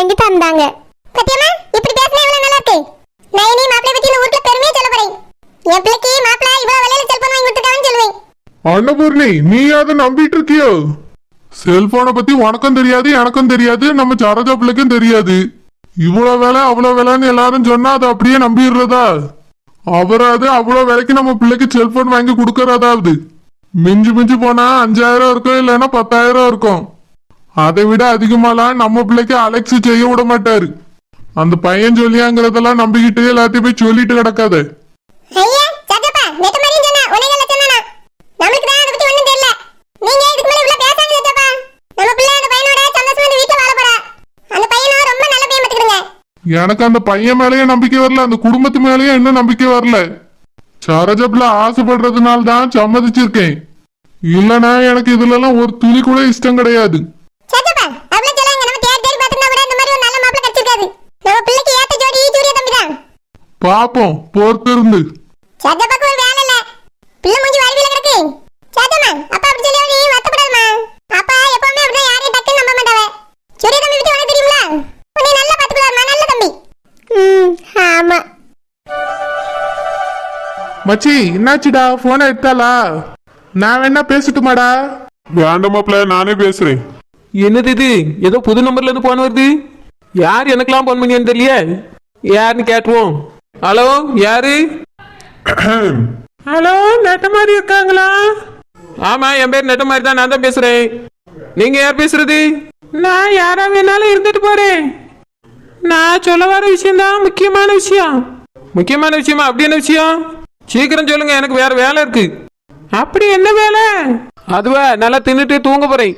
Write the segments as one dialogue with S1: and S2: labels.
S1: வாங்கி தந்தாங்க. பத்தியம்மா இப்படி பேசினா இவ்வளவு நல்லா இருக்கு நான் இனி மாப்பிள்ளை பத்தி இந்த ஊர்ல பெருமையா சொல்ல போறேன். என் பிள்ளைக்கு இவ்வளவு விலையில செல்போன் வாங்கி கொடுத்துட்டான்னு சொல்லுவேன்.
S2: அன்னபூர்ணி நீ அதை நம்பிட்டு இருக்கியோ? செல்போனை பத்தி உனக்கும் தெரியாது எனக்கும் தெரியாது நம்ம சரோஜா பிள்ளைக்கும் தெரியாது. இவ்வளவு வேலை அவ்வளவு வேலைன்னு எல்லாரும் சொன்னா அதை அப்படியே நம்பிடுறதா? அவராது அவ்வளவு விலைக்கு நம்ம பிள்ளைக்கு செல்போன் வாங்கி கொடுக்கறதாவது? மிஞ்சி மிஞ்சி போனா அஞ்சாயிரம் இருக்கும் இல்லைன்னா பத்தாயிரம் இருக்கும். அதை விட அதிகமாலாம் நம்ம பிள்ளைக்கு அலெக்ஸ் செய்ய விட மாட்டாரு. அந்த பையன் சொல்லியாங்கிறதெல்லாம் நம்பிக்கிட்டு எல்லாத்தையும் போய் சொல்லிட்டு கிடக்காத. எனக்கு அந்த பையன் மேலயும் நம்பிக்கை வரல அந்த குடும்பத்து மேலயும் இன்னும் நம்பிக்கை வரல. சரோஜப்ல ஆசைப்படுறதுனால தான் சம்மதிச்சிருக்கேன். இல்லனா எனக்கு இதுல எல்லாம் ஒரு துளி கூட இஷ்டம் கிடையாது
S1: சக்கப்பா அவ்வளவு சொல்லாங்க நம்ம தேடி தேடி பார்த்திருந்தா கூட இந்த மாதிரி ஒரு நல்ல மாப்பிள்ளை கிடைச்சிருக்காது நம்ம பிள்ளைக்கு ஏத்த ஜோடி சூரிய தம்பி தான்
S2: பாப்போம் பொறுத்து இருந்து
S1: சக்கப்பாக்கு ஒரு வேலை இல்ல. பிள்ளை மூஞ்சி வாழ்வில கிடக்கு. அப்பா அப்படி சொல்லி நீ அப்பா எப்பவுமே அப்படிதான் யாரையும் டக்குன்னு நம்ப மாட்டாவ. தம்பி உனக்கு உன்னை நல்லா தம்பி. ம் ஆமா.
S2: மச்சி என்னாச்சுடா? போனை எடுத்தாளா? நான் வேணா பேசட்டுமாடா?
S3: வேண்டாமாப்ல நானே பேசுறேன்.
S4: என்னது இது? ஏதோ புது நம்பர்ல இருந்து போன் வருது? யார் எனக்கெல்லாம் போன் பண்ணியான்னு தெரியல யாருன்னு கேட்டுவோம் ஹலோ யாரு? ஹலோ நெட்ட மாதிரி இருக்காங்களா? ஆமா என் பேர் நெட்ட மாதிரி தான் நான் தான் பேசுறேன். நீங்க யார் பேசுறது? நான் யாரா வேணாலும் இருந்துட்டு போறேன். நான் சொல்ல வர விஷயம் தான் முக்கியமான விஷயம். முக்கியமான விஷயமா? அப்படி என்ன விஷயம்? சீக்கிரம் சொல்லுங்க எனக்கு வேற வேலை இருக்கு. அப்படி என்ன வேலை? அதுவா நல்லா தின்னுட்டு தூங்க போறேன்.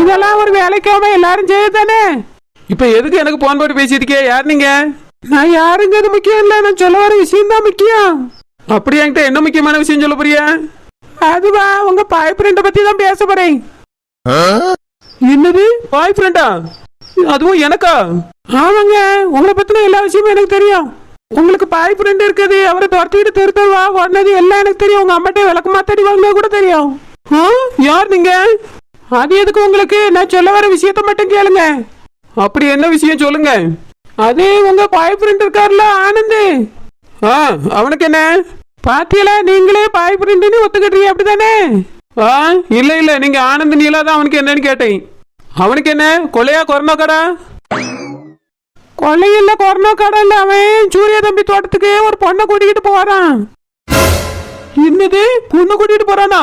S4: இதெல்லாம் ஒரு வேலைக்காம எல்லாரும் செய்யதானே இப்ப எதுக்கு எனக்கு போன் போட்டு பேசியிருக்கே யார் நீங்க? நான் யாருங்கிறது முக்கியம் இல்ல. நான் சொல்ல வர விஷயம் தான் முக்கியம். அப்படி என்கிட்ட என்ன முக்கியமான விஷயம் சொல்ல போறியா? அதுவா உங்க பாய் ஃப்ரெண்ட பத்தி தான் பேச போறேன். என்னது? பாய் ஃப்ரெண்டா அதுவும் எனக்கா? ஆமாங்க. உங்களை பத்தின எல்லா விஷயமும் எனக்கு தெரியும். உங்களுக்கு பாய் ஃப்ரெண்ட் இருக்குது. அவரை துரத்திட்டு திருத்தவா ஒன்னது எல்லாம் எனக்கு தெரியும். உங்க அம்மாட்ட விளக்கு மாத்தாடி வாங்க கூட தெரியும்? யார் நீங்க? அது எதுக்கு உங்களுக்கு? நான் சொல்ல வர விஷயத்த மட்டும் கேளுங்க. அப்படி என்ன விஷயம் சொல்லுங்க? அது உங்க பாய் ஃப்ரெண்ட் இருக்கார்ல ஆனந்த். ஆ அவனுக்கு என்ன? பாத்தியல நீங்களே பாய் ஃப்ரெண்டுன்னு ஒத்துக்கிட்டீங்க அப்படிதானே? ஆ இல்ல இல்ல நீங்க ஆனந்த் நீலா தான் அவனுக்கு என்னன்னு கேட்டேன். அவனுக்கு என்ன கொலையா கொரோனா கடா? கொலையில கொரோனா கடை இல்ல அவன் சூரிய தம்பி தோட்டத்துக்கு ஒரு பொண்ணை கூட்டிக்கிட்டு போறான். என்னது? பொண்ணு கூட்டிட்டு போறானா?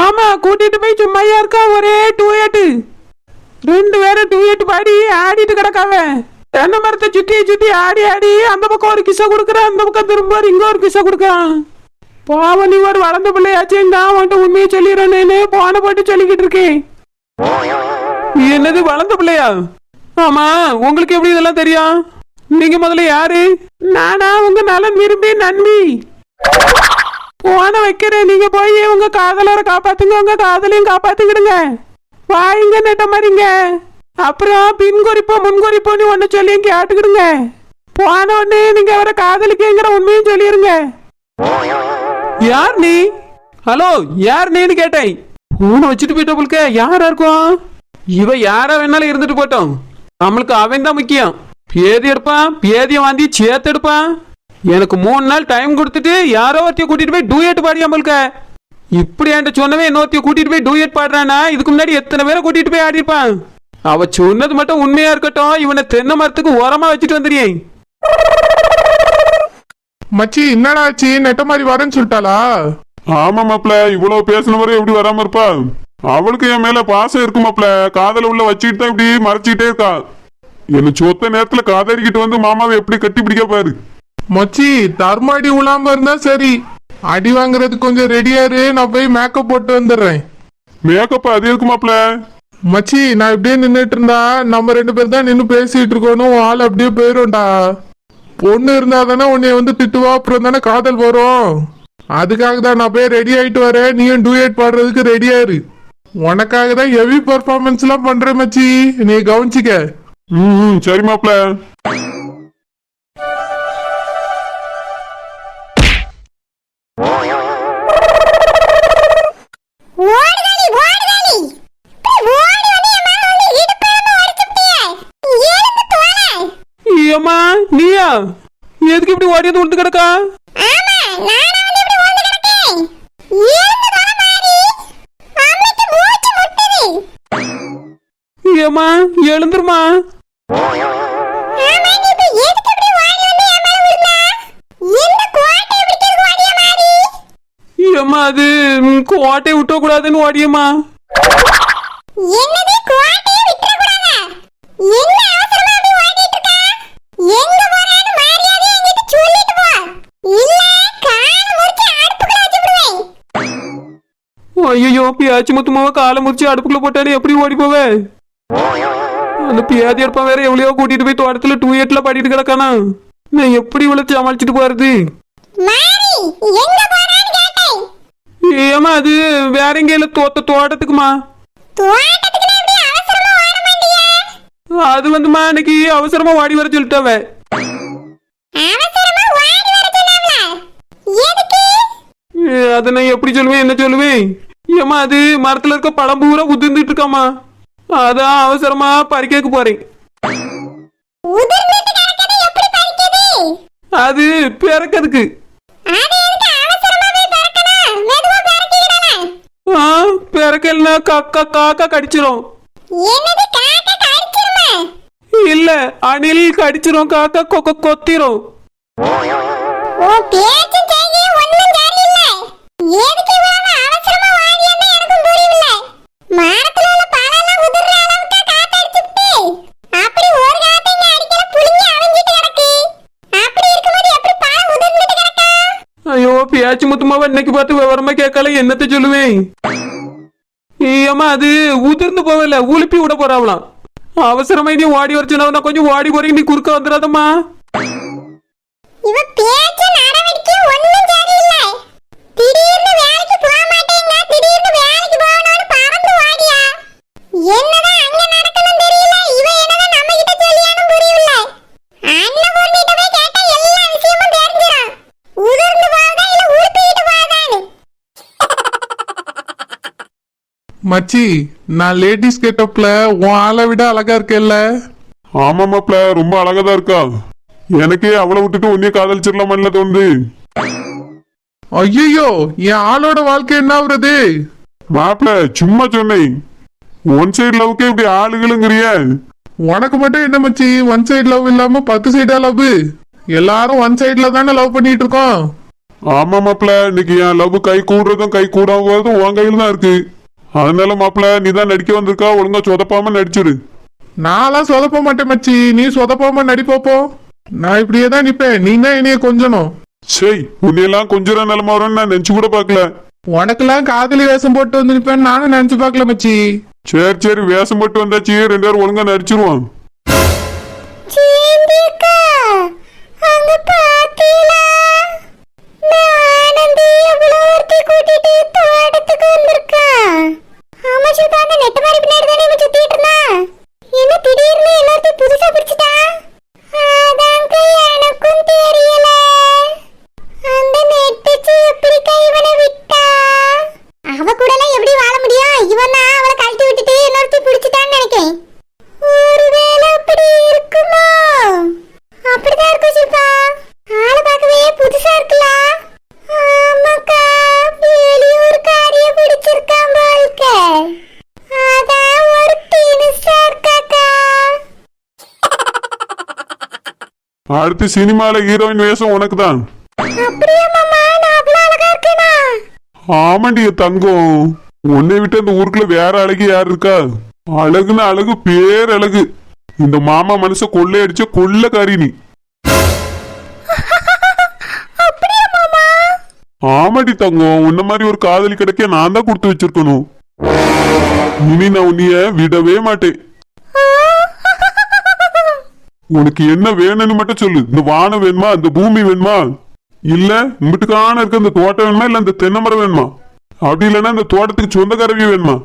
S4: ஆமா கூட்டிட்டு போய் சும்மையா இருக்கா ஒரே டூ எட்டு ரெண்டு பேரும் டூ எட்டு பாடி ஆடிட்டு கிடக்காவ. தென்னை மரத்தை சுற்றி சுற்றி ஆடி ஆடி அந்த பக்கம் ஒரு கிசை கொடுக்குறான் அந்த பக்கம் திரும்ப இங்கே ஒரு கிசை கொடுக்குறான். பாவம் நீ ஒரு வளர்ந்த பிள்ளையாச்சும் தான் அவன்கிட்ட உண்மையை சொல்லிடுறேன்னு போன போட்டு சொல்லிக்கிட்டு இருக்கேன். என்னது வளர்ந்த பிள்ளையா? ஆமா உங்களுக்கு எப்படி இதெல்லாம் தெரியும்? நீங்க முதல்ல யாரு? நானா உங்க நலன் விரும்பி நன்றி. போன வைக்கிறேன் நீங்க போய் உங்க காதலரை காப்பாத்துங்க உங்க காதலையும் காப்பாத்திக்கிடுங்க. வாயுங்க நெட்ட மாதிரிங்க அப்புறம் பின் குறிப்போ முன் குறிப்போன்னு ஒன்னு சொல்லி கேட்டுக்கிடுங்க. போன உடனே நீங்க அவரை காதலிக்கங்கிற உண்மையும் சொல்லிருங்க. யார் நீ? ஹலோ யார் நீன்னு கேட்டேன். போனை வச்சுட்டு போயிட்ட போலுக்க யாரா இருக்கும் இவ யாரா வேணாலும் இருந்துட்டு போட்டோம். நம்மளுக்கு அவன் தான் முக்கியம். பேதி எடுப்பான் பேதிய வாந்தி சேர்த்து எடுப்பான் எனக்கு மூணு நாள் டைம் கொடுத்துட்டு யாரோ ஒருத்தையும் கூட்டிட்டு போய் டூயட் பாடியா முழுக்க இப்படி என்கிட்ட சொன்னவே இன்னொருத்தையும் கூட்டிட்டு போய் டூயட் பாடுறானா? இதுக்கு முன்னாடி எத்தனை பேரை கூட்டிட்டு போய் ஆடிருப்பான் அவ சொன்னது மட்டும் உண்மையா இருக்கட்டும். இவனை தென்னை மரத்துக்கு ஓரமா வச்சுட்டு வந்துடுறேன்
S2: மச்சி என்னடா ஆச்சு? நெட்ட மாதிரி வரேன்னு சொல்லிட்டாளா?
S3: ஆமா மாப்ள இவ்வளவு பேசின வரை எப்படி வராம இருப்பா? அவளுக்கு என் மேல பாசம் இருக்கு மாப்ள காதல உள்ள வச்சுக்கிட்டு தான் இப்படி மறைச்சிக்கிட்டே இருக்கா. என்ன சொத்த நேரத்துல காதலிக்கிட்டு வந்து மாமாவை எப்படி கட்டி பிடிக்க பாரு.
S2: மச்சி தர்மாடி உலாம இருந்தா சரி. அடி வாங்குறதுக்கு கொஞ்சம் ரெடியாரு நான் போய் மேக்கப் போட்டு வந்துடுறேன்.
S3: மேக்கப் அது இருக்கு மாப்ள
S2: மச்சி நான் இப்படியே நின்றுட்டு இருந்தா நம்ம ரெண்டு பேர் தான் நின்று பேசிட்டு இருக்கணும் ஆள் அப்படியே போயிரும்டா. பொண்ணு இருந்தா தானே உன்னை வந்து திட்டுவா? அப்புறம் தானே காதல் வரும். அதுக்காக தான் நான் போய் ரெடி ஆயிட்டு வரேன். நீயும் டூயட் பாடுறதுக்கு ரெடியா இரு. உனக்காக தான் ஹெவி பர்ஃபார்மன்ஸ் எல்லாம் பண்றேன் மச்சி. நீ கவனிச்சிக்க.
S3: ம் ம், சரி
S4: மாப்பிள்ள. இப்படி
S1: ஓடி வந்து கோட்டை பிடிக்கிறது ஓடிய மாறி
S4: ஏம்மா அது ம், கோட்டையை விட்ட கூடாதுன்னு ஓடியம்மா
S1: என்னது கோட்டையை விட்டுறக்கூடாதா என்ன அவசரமா அப்படி ஓடிட்டு இருக்கா எங்க போறான்னு மரியாதை என்கிட்ட சொல்லிட்டு போ இல்ல கால முறிச்சு அடுப்புக்குள்ள வச்சு விடுவேன்
S4: ஐயோ பியாச்சி முத்துமாவ காலை முறிச்சு அடுப்புக்குள்ள போட்டாலே எப்படி ஓடி போவே? அந்த பியாதி இருப்பான் வேற எவ்வளோ கூட்டிட்டு போய் தோட்டத்துல டூ எட்ல பாடிட்டு கிடக்கானா? நான் எப்படி இவ்வளவு சமாளிச்சுட்டு போறது?
S1: எங்க
S4: ஏமா அது வேற எங்கேயில தோட்ட தோட்டத்துக்குமா? அது வந்துமா இன்னைக்கு அவசரமா ஓடி வர சொல்லிட்டாவ. அதை நான் எப்படி சொல்லுவேன் என்ன சொல்லுவேன்? ஏமா அது? மரத்துல இருக்க பழம் பூரா உதிர்ந்துட்டு இருக்காமா அதான் அவசரமா பறிக்க போறேன். அது பிறக்கிறதுக்கு. பிறக்கல்னா காக்கா காக்கா கடிச்சிருமா. இல்ல அணில் கடிச்சிரும் காக்கா கொக்க கொத்திரும்
S1: ஓ பேச்சும் செய்கையும் ஒண்ணும் சரியில்லை எதுக்கு இவ்வளவு அவசரமா வாங்கியன்னு எனக்கும் புரியவில்லை மரத்துல உள்ள பழம்லாம் உதிர்ற அளவுக்கு காத்தடிச்சுட்டு அப்படி ஒரு காத்து இங்க அடிக்கல புளிஞ்சு அவிஞ்சிட்டு கிடக்கு அப்படி இருக்கும்போது எப்படி பழம் உதிர்ந்துட்டு கிடக்கும்
S4: ஐயோ பியாச்சி இன்னைக்கு பார்த்து விவரமா கேட்கல என்னத்த சொல்லுவேன்? அம்மா அது உதிர்ந்து போகல உலுப்பி விட போறாவலாம் அவசரமா நீ ஓடி வரச்சுனா கொஞ்சம் ஓடி போறீங்க நீ குறுக்க வந்துடாதம்மா.
S1: இவ
S2: மச்சி நான் லேடிஸ் கெட்டப்ல உன் ஆளை விட அழகா இருக்கேல்ல?
S3: ஆமா மாப்ள ரொம்ப அழகா தான் இருக்கா? எனக்கே அவளை விட்டுட்டு உன்னைய காதலிச்சிடலாமல்ல தோணுது.
S2: ஐயோ என் ஆளோட வாழ்க்கை என்ன ஆகுறது
S3: மாப்ள சும்மா சொன்னேன். ஒன் சைடு லவ்க்கே இப்படி ஆளுகளுங்கிறிய?
S2: உனக்கு மட்டும் என்ன மச்சி ஒன் சைடு லவ் இல்லாம பத்து சைடா லவ் எல்லாரும் ஒன் சைடுல தானே லவ் பண்ணிட்டு இருக்கோம்?
S3: ஆமா மாப்ள இன்னைக்கு என் லவ் கை கூடுறதும் கை கூடாததும் உன் கையில தான் இருக்கு. அதனால மாப்ள நீ தான் நடிக்க வந்திருக்கா? ஒழுங்கா சொதப்பாம நடிச்சிடு
S2: நான்லாம் சொதப்ப மாட்டேன் மச்சி. நீ சொதப்பாம நடிப்போப்போ நான் இப்படியே தான் நிப்பேன். நீ தான் என்னைய கொஞ்சணும்.
S3: சரி உன்னையெல்லாம் கொஞ்சம் நிலமா வரும்னு நான் நினைச்சு கூட பார்க்கல.
S2: உனக்கெல்லாம் காதலி வேஷம் போட்டு வந்து நிப்பேன்னு நானும் நினைச்சு பார்க்கல மச்சி.
S3: சரி சரி வேஷம் போட்டு வந்தாச்சு. ரெண்டு பேரும் ஒழுங்கா நடிச்சிருவான்
S1: கூட்டிட்டு
S3: அடுத்து சினிமால ஹீரோயின் வேஷம் உனக்கு தான் ஆமாண்டி தங்கம். உன்னை விட்டு அந்த ஊருக்குள்ள வேற அழகு யார் இருக்கா? அழகுன்னு அழகு பேர் அழகு. இந்த மாமா மனுஷ கொள்ளையடிச்ச கொள்ளக்காரி நீ ஆமாடி தங்கம் உன்ன மாதிரி ஒரு காதலி கிடைக்க நான் தான் கொடுத்து வச்சிருக்கணும். இனி நான் உன்னைய விடவே மாட்டேன். உனக்கு என்ன வேணும்னு மட்டும் சொல்லு. இந்த வானம் வேணுமா? இந்த பூமி வேணுமா? இல்ல முட்டுக்கான இருக்க இந்த தோட்டம் வேணுமா? இல்ல இந்த தென்னை மரம் வேணுமா? அப்படி இல்லைன்னா இந்த தோட்டத்துக்கு சொந்தக்காரவி வேணுமா?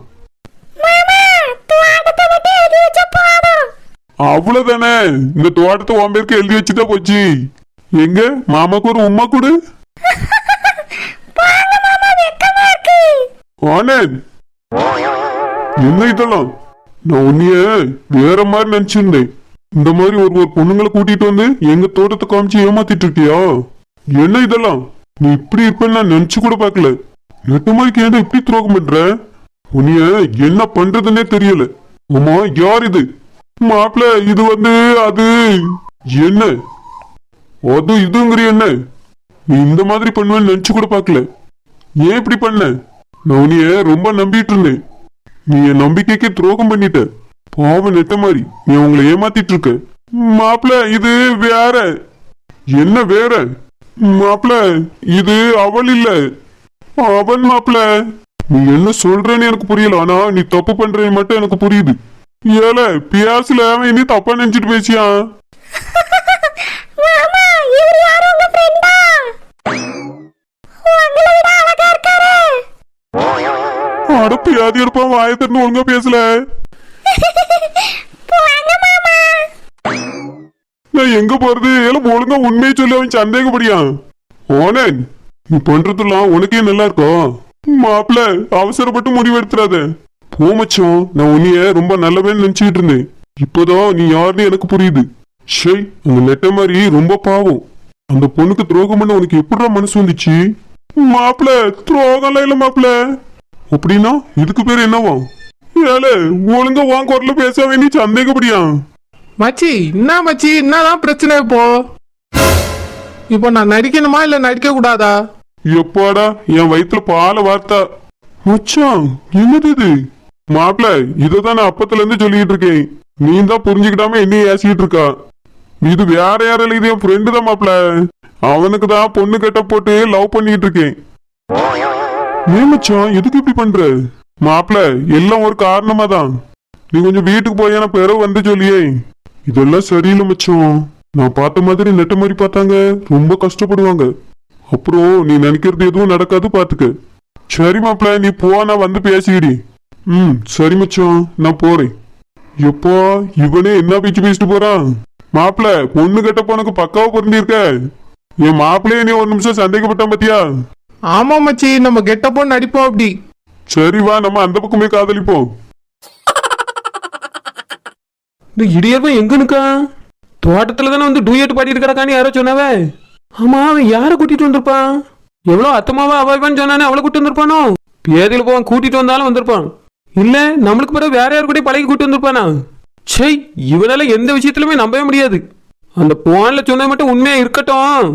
S3: அவ்வளவுதானே. இந்த தோட்டத்தை உன் பேருக்கு எழுதி வச்சுட்டா போச்சு. எங்க? மாமாக்கு ஒரு உமா கொடு. ஆனேன் என்ன இதெல்லாம்? நான் உன்னைய வேற மாதிரி நினைச்சிருந்தேன். இந்த மாதிரி ஒரு ஒரு பொண்ணுங்களை கூட்டிட்டு வந்து எங்க தோட்டத்தை காமிச்சு ஏமாத்திட்டு இருக்கியா? என்ன இதெல்லாம்? நீ இப்படி இருப்பேன்னு நான் நினைச்சு கூட பார்க்கல. நெட்டு மாதிரி ஏன்டா இப்படி துரோகம் பண்ற? உன்னைய என்ன பண்றதுன்னே தெரியல. ஆமா யார் இது? மாப்பிள இது வந்து அது என்ன? அது இதுங்கிற என்ன? நீ இந்த மாதிரி பண்ணுவேன்னு நினைச்சு கூட பார்க்கல. ஏன் இப்படி பண்ண? நான் உன்னைய ரொம்ப நம்பிட்டு இருந்தேன். நீ என் நம்பிக்கைக்கு துரோகம் பண்ணிட்ட. பாவம் நெட்ட மாதிரி. நீ அவங்கள ஏமாத்திட்டு இருக்க. மாப்பிள இது வேற. என்ன வேற? மாப்பிள இது அவள் இல்ல. அவன் மாப்பிள. நீ என்ன சொல்றேன்னு எனக்கு புரியல. ஆனா நீ தப்பு பண்றேன்னு மட்டும் எனக்கு புரியுது. ஏல பியாசுல அவன் இனி தப்பா நினைச்சிட்டு பேசியான்
S1: மாமா இவர் யாரும் உங்க ஃப்ரெண்டா உங்களை விட அழகா இருக்காரு.
S3: அட பியாதி இருப்பான் வாயை திறந்து ஒழுங்கா பேசல. நான் எங்க போறது? எல்லாம் ஒழுங்கா உண்மையை சொல்லி அவன் படியா ஓனன் நீ பண்றதெல்லாம் உனக்கே நல்லா இருக்கும் மாப்பிள அவசரப்பட்டு முடிவெடுத்துறாத. போ நான் உன்னைய ரொம்ப நல்லவன்னு நினைச்சுக்கிட்டு இருந்தேன். இப்போதான் நீ யாருன்னு எனக்கு புரியுது. ஷெய் அந்த நெட்ட மாதிரி ரொம்ப பாவம். அந்த பொண்ணுக்கு துரோகம் பண்ண உனக்கு எப்படிடா மனசு வந்துச்சு? மாப்பிள துரோகம்லாம் இல்ல மாப்பிள. அப்படின்னா இதுக்கு பேர் என்னவா? ஏலே ஒழுங்கா வாங்க குரல்ல பேச வேண்டி சந்தேகப்படியா?
S2: மச்சி என்ன மச்சி? என்னதான் பிரச்சனை இப்போ? இப்போ நான் நடிக்கணுமா இல்ல நடிக்க கூடாதா?
S3: எப்பாடா என் வயித்துல பால வார்த்தா. மச்சான் என்னது இது? மாப்பிள இததான் நான் அப்பத்துல இருந்து சொல்லிட்டு இருக்கேன். நீ தான் புரிஞ்சுக்கிட்டாம என்னைய ஏசிக்கிட்டு இருக்கா? இது வேற யாரும் இல்லை இது என் ஃப்ரெண்டு தான் மாப்பிள. அவனுக்கு தான் பொண்ணு கட்ட போட்டு லவ் பண்ணிட்டு இருக்கேன். ஏன் மச்சான் எதுக்கு இப்படி பண்ற? மாப்பிள எல்லாம் ஒரு காரணமா தான் நீ கொஞ்சம் வீட்டுக்கு போய் நான் பிறகு வந்து சொல்லியே. இதெல்லாம் சரியில்லை மச்சம் நான் பார்த்த மாதிரி நெட்ட மாதிரி பார்த்தாங்க. ரொம்ப கஷ்டப்படுவாங்க. அப்புறம் நீ நினைக்கிறது எதுவும் நடக்காது பார்த்துக்கு. சரி மாப்பிள நீ போ நான் வந்து பேசிக்கிடி. ம் சரி மச்சம் நான் போறேன். எப்போ இவனே என்ன பேச்சு பேசிட்டு போறான் மாப்பிள பொண்ணு கட்ட போனக்கு பக்காவா பொருந்திருக்க? என் மாப்பிள்ளைய நீ ஒரு நிமிஷம் சந்தேகப்பட்டான் பத்தியா?
S2: ஆமா மச்சி நம்ம கெட்டப்போ நடிப்போம் அப்படி.
S3: சரி வா நம்ம அந்த பக்கமே காதலிப்போம்.
S4: இந்த இடியப்பன் எங்க நிக்கா? தோட்டத்துல தானே வந்து டூயட் பாடிட்டு கிடக்கான்னு யாரோ சொன்னாவே? ஆமா அவன் யாரை கூட்டிட்டு வந்திருப்பான்? எவ்வளவு அத்தமாவா அவாய்வான்னு சொன்னானே அவளை கூட்டு வந்திருப்பானோ? பேதையில போவான் கூட்டிட்டு வந்தாலும் வந்திருப்பான். இல்ல நம்மளுக்கு பிறகு வேற யாரு கூட பழகி கூட்டி வந்திருப்பானா? சே இவனால எந்த விஷயத்திலுமே நம்பவே முடியாது. அந்த போன்ல சொன்னது மட்டும் உண்மையா இருக்கட்டும்.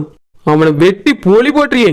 S4: அவனை வெட்டி போலி போட்டுறியே.